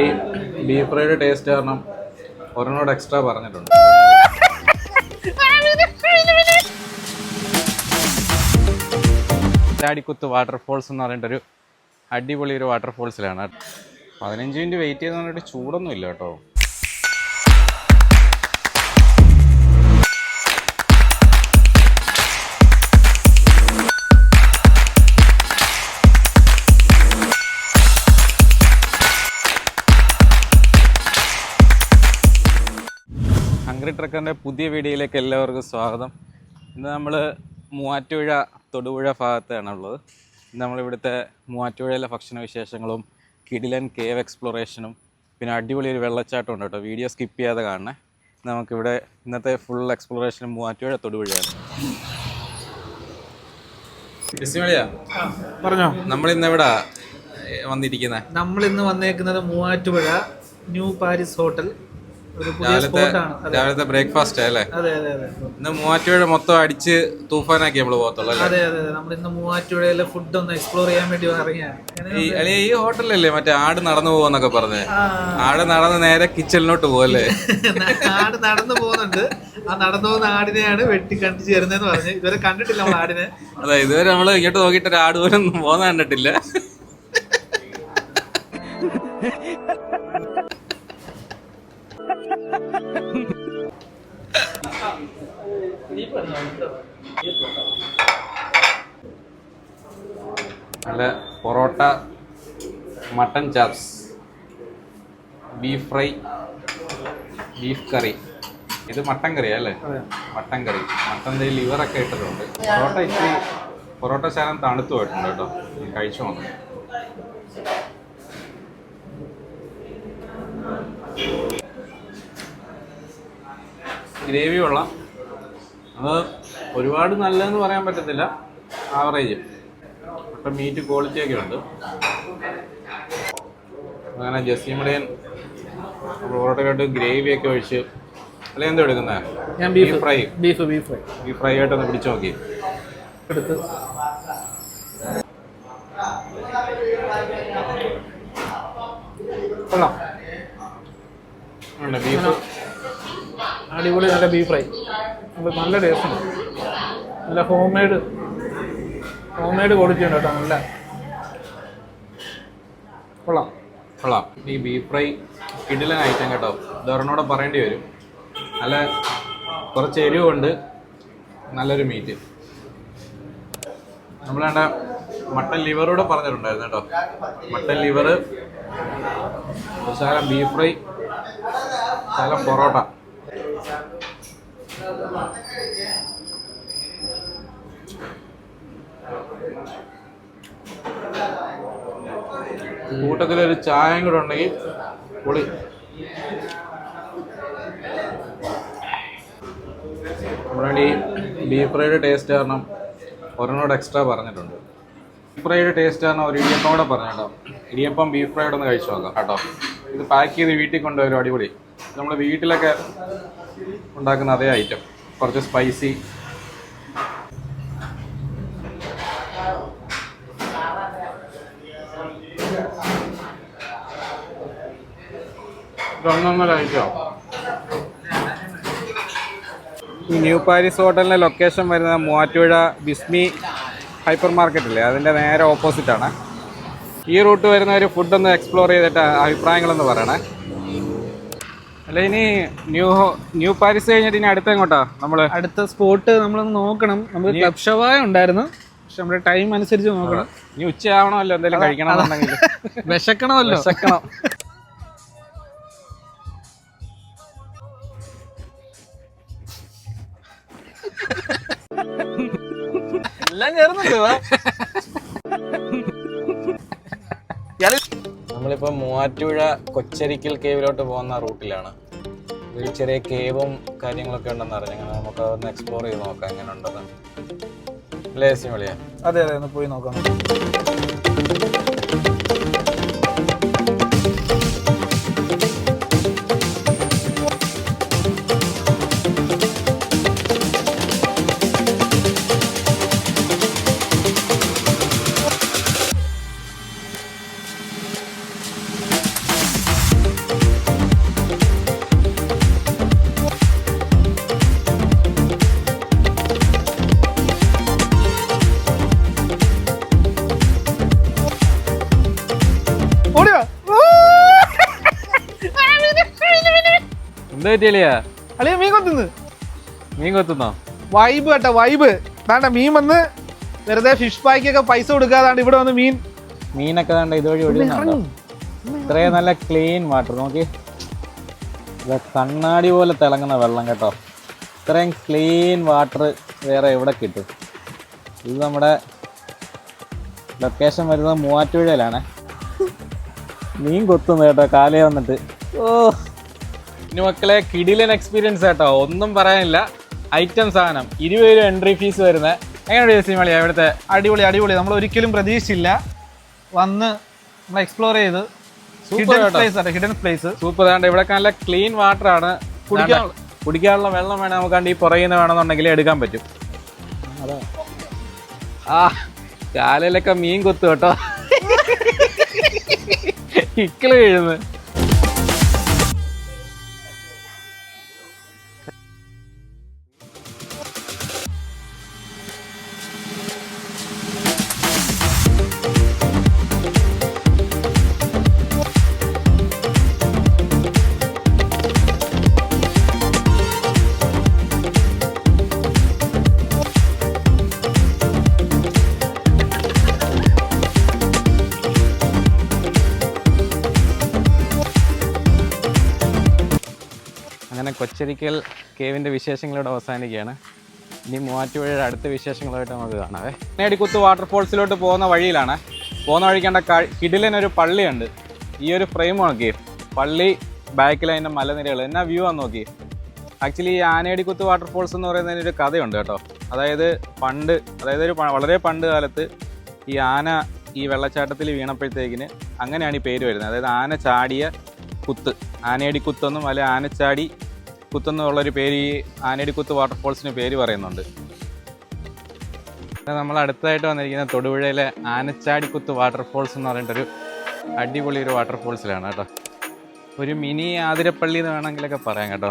ഈ ബീഫ് ഫ്രൈയുടെ ടേസ്റ്റ് കാരണം ഒരെണ്ണോട് എക്സ്ട്രാ പറഞ്ഞിട്ടുണ്ട്. ചാടിക്കുത്ത് വാട്ടർഫോൾസ് എന്ന് പറഞ്ഞിട്ടൊരു അടിപൊളി ഒരു വാട്ടർഫോൾസിലാണ് പതിനഞ്ച് മിനിറ്റ് വെയിറ്റ് ചെയ്തെന്ന് പറഞ്ഞിട്ട് ചൂടൊന്നും ഇല്ല കേട്ടോ. ഹംഗ്രി പുതിയ വീഡിയോയിലേക്ക് എല്ലാവർക്കും സ്വാഗതം. ഇന്ന് നമ്മൾ മൂവാറ്റുപുഴ തൊടുപുഴ ഭാഗത്താണ് ഉള്ളത്. ഇന്ന് നമ്മളിവിടുത്തെ മൂവാറ്റുപുഴയിലെ ഭക്ഷണ വിശേഷങ്ങളും കിടിലൻ കേവ് എക്സ്പ്ലോറേഷനും പിന്നെ അടിപൊളി ഒരു വെള്ളച്ചാട്ടം ഉണ്ട് കേട്ടോ. വീഡിയോ സ്കിപ്പ് ചെയ്യാതെ കാണണേ. നമുക്കിവിടെ ഇന്നത്തെ ഫുൾ എക്സ്പ്ലോറേഷനും മൂവാറ്റുപുഴ തൊടുപുഴയാണ്. പറഞ്ഞോ നമ്മളിന്ന് എവിടെ വന്നിരിക്കുന്നത് നമ്മൾ ഇന്ന് വന്നേക്കുന്നത് മൂവാറ്റുപുഴ ന്യൂ പാരീസ് ഹോട്ടൽ. രാവിലത്തെ ബ്രേക്ക്ഫാസ്റ്റ് അല്ലേ അതെ അതെ അതെ. ഇന്ന് മൂവാറ്റുപുഴ മൊത്തം അടിച്ച് തൂഫാനാക്കി നമ്മൾ പോകത്തുള്ളൂ അല്ലേ? അതെ അതെ നമ്മൾ ഇന്ന് മൂവാറ്റുപുഴയിലെ ഫുഡ് ഒന്ന് എക്സ്പ്ലോർ ചെയ്യാൻ വേണ്ടി ഇറങ്ങിയാണ്. ഈ അല്ലെ ഈ ഹോട്ടലല്ലേ മറ്റേ ആട് നടന്നു പോവെന്നൊക്കെ പറഞ്ഞേ? ആട് നടന്ന് നേരെ കിച്ചണിലോട്ട് പോവല്ലേ? ആട് നടന്നു പോകുന്നുണ്ട്. ആ നടന്നു പോകുന്ന ആടിനെയാണ് വെട്ടി കണ്ടിച്ച് ചേരുന്നതെന്ന് പറഞ്ഞ്. ഇതുവരെ കണ്ടിട്ടില്ല നമ്മൾ ആടിനെ. അതെ ഇതുവരെ നമ്മൾ ഇങ്ങോട്ട് നോക്കിയിട്ട് ഒരു ആട് പോലും പോകുന്ന കണ്ടിട്ടില്ല. നല്ല parotta mutton chops beef fry beef curry ഇത് മട്ടൻ കറിയാ അല്ലേ? മട്ടൻ കറി മട്ടൻ മട്ടന്റെ ലിവറൊക്കെ ഇട്ടിട്ടുണ്ട്. പൊറോട്ട ഇച്ചിരി പൊറോട്ട ശാലം തണുത്തു പോയിട്ടുണ്ട് കേട്ടോ. കഴിച്ചു വന്നു ഗ്രേവി കൊള്ളാം അത് ഒരുപാട് നല്ലതെന്ന് പറയാൻ പറ്റത്തില്ല. ആവറേജ് ഇപ്പം മീറ്റ് ക്വാളിറ്റിയൊക്കെ ഉണ്ട്. അങ്ങനെ ജസീമടയൻ ഗ്രേവി ഒക്കെ ഒഴിച്ച്. അല്ലെ എന്തോ എടുക്കുന്നത് ഞാൻ beef fry beef beef fry beef fry ആയിട്ടൊന്ന് പിടിച്ചു നോക്കി. എടുത്ത്. കൊള്ളാം. ബീഫ് അടിപൊളി നല്ല ബീഫ് ഫ്രൈ നല്ല ടേസ്റ്റ് ഉണ്ട് നല്ല home made home made quality ഉണ്ട് കേട്ടോ നല്ല. കൊള്ളാം. കൊള്ളാം. ഈ ബീഫ് ഫ്രൈ കിടിലൻ ഐറ്റം കേട്ടോ. ഇതൊരെണ്ണോടെ പറയേണ്ടി വരും. നല്ല കുറച്ച് എരിവുണ്ട്. നല്ലൊരു മീറ്റ് നമ്മളേണ്ട മട്ടൻ ലിവറൂടെ പറഞ്ഞിട്ടുണ്ടായിരുന്നു കേട്ടോ. മട്ടൻ ലിവർ ശകലം ബീഫ് ഫ്രൈ ശകലം പൊറോട്ട. കൂട്ടത്തിലൊരു ചായയും കൂടെ ഉണ്ടെങ്കിൽ പൊളി. നമ്മുടെ ഈ ബീഫ് ഫ്രൈഡ് ടേസ്റ്റ് കാരണം ഒരെണ്ണോട് എക്സ്ട്രാ പറഞ്ഞിട്ടുണ്ട്. ബീഫ് ഫ്രൈഡ് ടേസ്റ്റ് കാരണം ഒരു ഇടിയപ്പം കൂടെ പറഞ്ഞു കേട്ടോ ഇടിയപ്പം ബീഫ് ഫ്രൈഡ് ഒന്ന് കഴിച്ചു നോക്കാം കേട്ടോ. ഇത് പാക്ക് ചെയ്ത് വീട്ടിൽ കൊണ്ടുവരും അടിപൊളി. നമ്മൾ വീട്ടിലൊക്കെ ഉണ്ടാക്കുന്ന അതേ ഐറ്റം കുറച്ച് സ്പൈസി ന്യൂ പാരീസ് ഹോട്ടലിന്റെ ലൊക്കേഷൻ വരുന്നത് മൂവാറ്റുപുഴ ബിസ്മി ഹൈപ്പർ മാർക്കറ്റ് ഇല്ലേ അതിന്റെ നേരെ ഓപ്പോസിറ്റാണ് ഈ റൂട്ട് വരുന്ന ഒരു ഫുഡൊന്ന് എക്സ്പ്ലോർ ചെയ്തിട്ട് അഭിപ്രായങ്ങളൊന്ന് പറയണേ. അല്ല ഇനി ന്യൂ ന്യൂ പാരീസ് കഴിഞ്ഞിട്ട് ഇനി അടുത്ത എങ്ങോട്ടാ നമ്മൾ അടുത്ത സ്പോട്ട് നമ്മളൊന്ന് നോക്കണം. നമ്മൾ ക്ലബ് ഷവായ ഉണ്ടായിരുന്നു. പക്ഷെ നമ്മുടെ ടൈം അനുസരിച്ച് നോക്കണം. ഇനി ഉച്ചയാവണമല്ലോ എന്തെങ്കിലും കഴിക്കണം എന്നുണ്ടെങ്കിൽ വിശക്കണമല്ലോ. വിശക്കണം. എല്ലാം ചേർന്നുണ്ട് നമ്മളിപ്പോ നമ്മളിപ്പോൾ മൂവാറ്റുപുഴ കൊച്ചരിക്കൽ കേവിലോട്ട് പോകുന്ന റൂട്ടിലാണ്. ഒരു ചെറിയ കേവും കാര്യങ്ങളൊക്കെ ഉണ്ടെന്ന് അറിഞ്ഞു. അങ്ങനെ നമുക്ക് അതൊന്ന് എക്സ്പ്ലോർ ചെയ്ത് നോക്കാം എങ്ങനെ ഉണ്ടെന്ന് അല്ലേ സിമളിയാ? അതെ അതെ ഒന്ന് പോയി നോക്കാം. അളിയ മീൻ കൊത്തുന്നു. മീൻ കൊത്തുന്നോ? വൈബ് കേട്ടോ വൈബ്. വേണ്ട മീൻ വന്ന് വെറുതെ ഫിഷ് പായ്ക്കൊക്കെ പൈസ കൊടുക്കാതാണ്ട് ഇവിടെ വന്ന് മീൻ. മീനൊക്കെ ഇതുവഴി ഇത്രയും നല്ല ക്ലീൻ വാട്ടർ നോക്കി. കണ്ണാടി പോലെ തിളങ്ങുന്ന വെള്ളം കേട്ടോ. ഇത്രയും ക്ലീൻ വാട്ടർ വേറെ എവിടെ കിട്ടും? ഇത് നമ്മുടെ ലൊക്കേഷൻ വരുന്നത് മൂവാറ്റുപുഴയിലാണ്. മീൻ കൊത്തുന്നു കേട്ടോ കാലേ വന്നിട്ട്. ഓ. ഇനി മക്കളെ കിടിലൻ എക്സ്പീരിയൻസ് കേട്ടോ ഒന്നും പറയാനില്ല. ഐറ്റം സാധനം. ഇരുപത് രൂപ എൻട്രി ഫീസ് വരുന്നത് എങ്ങനെയുണ്ട് മളി ഇവിടുത്തെ അടിപൊളി അടിപൊളി. നമ്മൾ ഒരിക്കലും പ്രതീക്ഷിച്ചില്ല. വന്ന് നമ്മൾ എക്സ്പ്ലോർ ചെയ്ത്. ഹിഡൻ പ്ലേസ് ആണ് ഹിഡൻ പ്ലേസ് സൂപ്പർ ആണ്ട്. ഇവിടെ നല്ല ക്ലീൻ വാട്ടർ ആണ്. കുടിക്കാൻ കുടിക്കാനുള്ള വെള്ളം വേണം നമുക്ക് കണ്ട് ഈ പുറകിന്ന് വേണമെന്നുണ്ടെങ്കിൽ എടുക്കാൻ പറ്റും. ആ കാലിലൊക്കെ മീൻ കൊത്തു കേട്ടോ. ഇക്കിൾ വീഴുന്നു. അങ്ങനെ കൊച്ചരിക്കൽ കേവിന്റെ വിശേഷങ്ങളോട് അവസാനിക്കുകയാണ്. ഇനി മൂവാറ്റുപുഴയുടെ അടുത്ത വിശേഷങ്ങളായിട്ട് നമുക്ക് കാണാവേ നേടിക്കുത്ത് വാട്ടർഫോൾസിലോട്ട് പോകുന്ന വഴിയിലാണ്. പോകുന്ന വഴിക്കേണ്ട കിടിലിനൊരു പള്ളിയുണ്ട്. ഈ ഒരു ഫ്രെയിം നോക്കി. പള്ളി ബാക്കിൽ അതിന്റെ മലനിരകൾ. എന്നാ വ്യൂ ആണെന്ന് നോക്കി. ആക്ച്വലി ഈ ആനയടിക്കുത്ത് വാട്ടർഫോൾസ് എന്ന് പറയുന്നതിന് ഒരു കഥയുണ്ട് കേട്ടോ. അതായത് പണ്ട് അതായത് ഒരു വളരെ പണ്ട് കാലത്ത് ഈ ആന ഈ വെള്ളച്ചാട്ടത്തിൽ വീണപ്പോഴത്തേക്കിന് അങ്ങനെയാണ് ഈ പേര് വരുന്നത്. അതായത് ആന ചാടിയ കുത്ത്. ആനയടിക്കുത്തെന്നും അല്ലെ ആനച്ചാടി കുത്തെന്നുള്ളൊരു പേര് ഈ ആനടിക്കുത്ത് വാട്ടർഫോൾസിന് പേര് പറയുന്നുണ്ട്. നമ്മൾ അടുത്തായിട്ട് വന്നിരിക്കുന്ന തൊടുപുഴയിലെ ആനച്ചാടിക്കുത്ത് വാട്ടർഫോൾസ് എന്ന് പറഞ്ഞിട്ടൊരു അടിപൊളി ഒരു വാട്ടർഫോൾസിലാണ് കേട്ടോ. ഒരു മിനി ആതിരപ്പള്ളി എന്ന് വേണമെങ്കിലൊക്കെ പറയാം കേട്ടോ.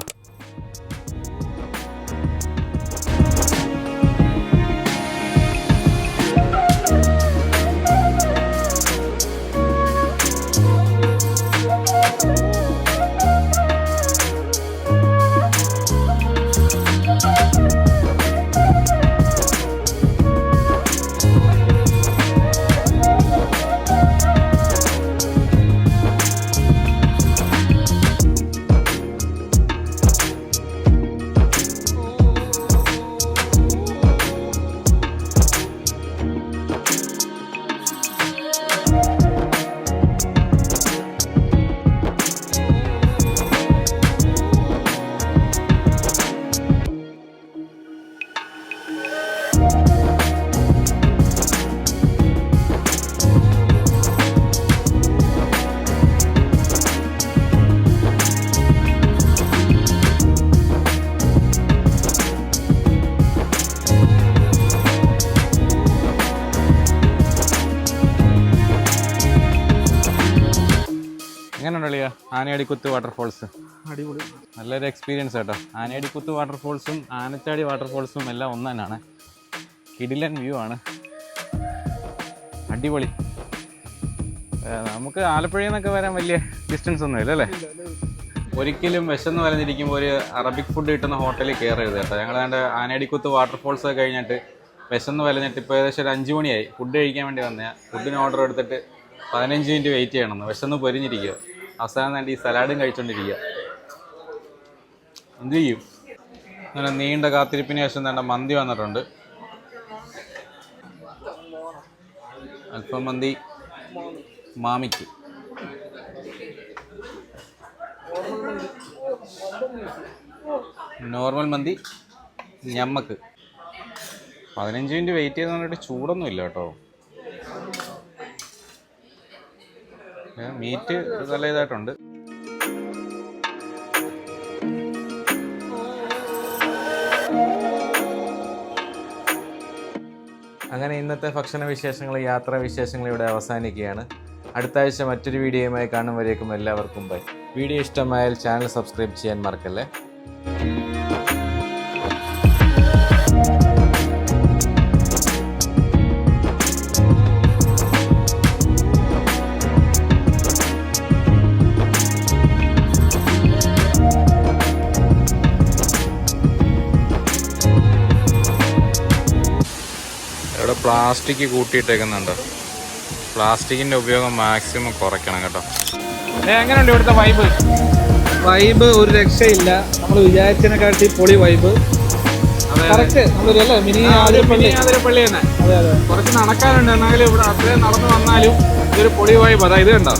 എങ്ങനെയുണ്ട് കളിയാ ആനയടിക്കുത്ത് വാട്ടർഫോൾസ് അടിപൊളി. നല്ലൊരു എക്സ്പീരിയൻസ് കേട്ടോ ആനയടിക്കുത്ത് വാട്ടർഫോൾസും ആനച്ചാടി വാട്ടർഫോൾസും എല്ലാം ഒന്ന് തന്നെയാണ് കിടിലൻ വ്യൂ ആണ്. അടിപൊളി. നമുക്ക് ആലപ്പുഴയിൽ നിന്നൊക്കെ വരാൻ വലിയ ഡിസ്റ്റൻസ് ഒന്നും ഇല്ല അല്ലേ ഒരിക്കലും വിശന്ന് വലഞ്ഞിരിക്കുമ്പോൾ ഒരു അറബിക് ഫുഡ് കിട്ടുന്ന ഹോട്ടലിൽ കയറരുത് കേട്ടോ. ഞങ്ങൾ അതിന്റെ ആനയടിക്കുത്ത് വാട്ടർഫോൾസ് ഒക്കെ കഴിഞ്ഞിട്ട് വിശന്ന് വലഞ്ഞിട്ട് ഇപ്പോൾ ഏകദേശം ഒരു അഞ്ച് മണിയായി. ഫുഡ് കഴിക്കാൻ വേണ്ടി വന്നയാ ഫുഡിന് ഓർഡർ എടുത്തിട്ട് പതിനഞ്ച് മിനിറ്റ് വെയിറ്റ് ചെയ്യണമെന്ന് വിശന്ന് പൊരിഞ്ഞിരിക്കുക അവസാനം വേണ്ടി ഈ സലാഡും കഴിച്ചുകൊണ്ടിരിക്കുക എന്ത് ചെയ്യും? അങ്ങനെ നീണ്ട കാത്തിരിപ്പിന് ശേഷം വേണ്ട മന്തി വന്നിട്ടുണ്ട്. അല്പം മന്തി മാമിക്ക്. നോർമൽ മന്തി ഞമ്മക്ക്. പതിനഞ്ച് മിനിറ്റ് വെയിറ്റ് ചെയ്ത് പറഞ്ഞിട്ട് ചൂടൊന്നുമില്ല കേട്ടോ. മീറ്റ് നല്ല ഇതായിട്ടുണ്ട്. അങ്ങനെ ഇന്നത്തെ ഭക്ഷണ വിശേഷങ്ങൾ യാത്രാ വിശേഷങ്ങൾ ഇവിടെ അവസാനിക്കുകയാണ്. അടുത്ത ആഴ്ച മറ്റൊരു വീഡിയോയുമായി കാണും വരേക്കും എല്ലാവർക്കും ബൈ വീഡിയോ ഇഷ്ടമായാൽ ചാനൽ സബ്സ്ക്രൈബ് ചെയ്യാൻ മറക്കല്ലേ? പ്ലാസ്റ്റിക് കൂട്ടിയിട്ടേക്കുന്നുണ്ട്. പ്ലാസ്റ്റിക്കിന്റെ ഉപയോഗം മാക്സിമം കുറയ്ക്കണം കേട്ടോ. എങ്ങനെയുണ്ട് ഇവിടുത്തെ വൈബ് വൈബ് ഒരു രക്ഷയില്ല. നമ്മൾ വിചാരിച്ചതിനെക്കാട്ടി പൊളി വൈബ് കറക്റ്റ് മിനി ആതിരപ്പള്ളി പള്ളി. തന്നെ. അതെ അതെ. കുറച്ച് നടക്കാനുണ്ട്. എന്നാലും ഇവിടെ അത്രയും നടന്നു വന്നാലും ഇതൊരു പൊളി വൈബ് അതായത് കണ്ടോ?